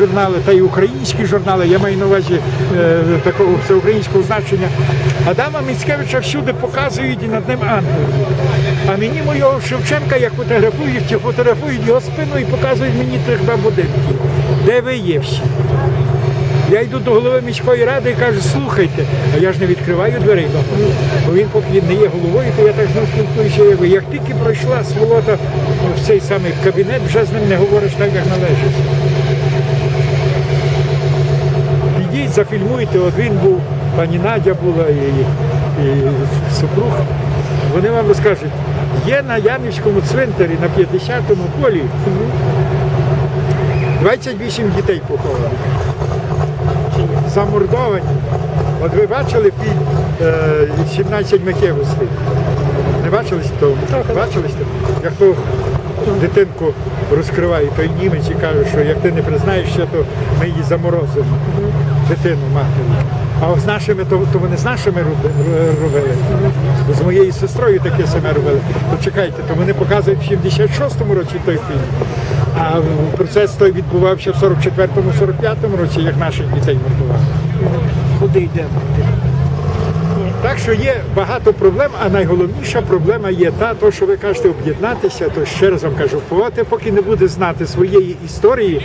журнали, та й українські журнали, я маю на увазі е, такого всеукраїнського значення. Адама Міцкевича всюди показують і над ним ангел. А мені мого Шевченка, як фотографують, чи фотографують його спину і показують мені тих два будинки. Де ви є всі? Я йду до голови міської ради і кажу, слухайте, а я ж не відкриваю дверей, бо він поки не є головою, то я так з ним спілкуюся. як. Як тільки пройшла сволота в цей самий кабінет, вже з ним не говориш так, як належить. Зафільмуйте, от він був, пані Надя була і, і супруг. Вони вам розкажуть, є на Ямівському цвинтарі на 50-му полі 28 дітей похованих замордовані. От ви бачили фільм е, 17 Микевостей? Не бачили того? Бачили сто? Дитинку розкриває той німець і каже, що як ти не признаєшся, то ми її заморозимо. Дитину матері. А з нашими, то, то вони з нашими робили. З моєю сестрою таке саме робили. То чекайте, то вони показують в 76-му році той фільм. А процес той відбувався в 44-му, 45-му році, як наших дітей мордували. Куди йдемо? Так що є багато проблем, а найголовніша проблема є та, то, що ви кажете, об'єднатися, то ще раз вам кажу, поки не буде знати своєї історії,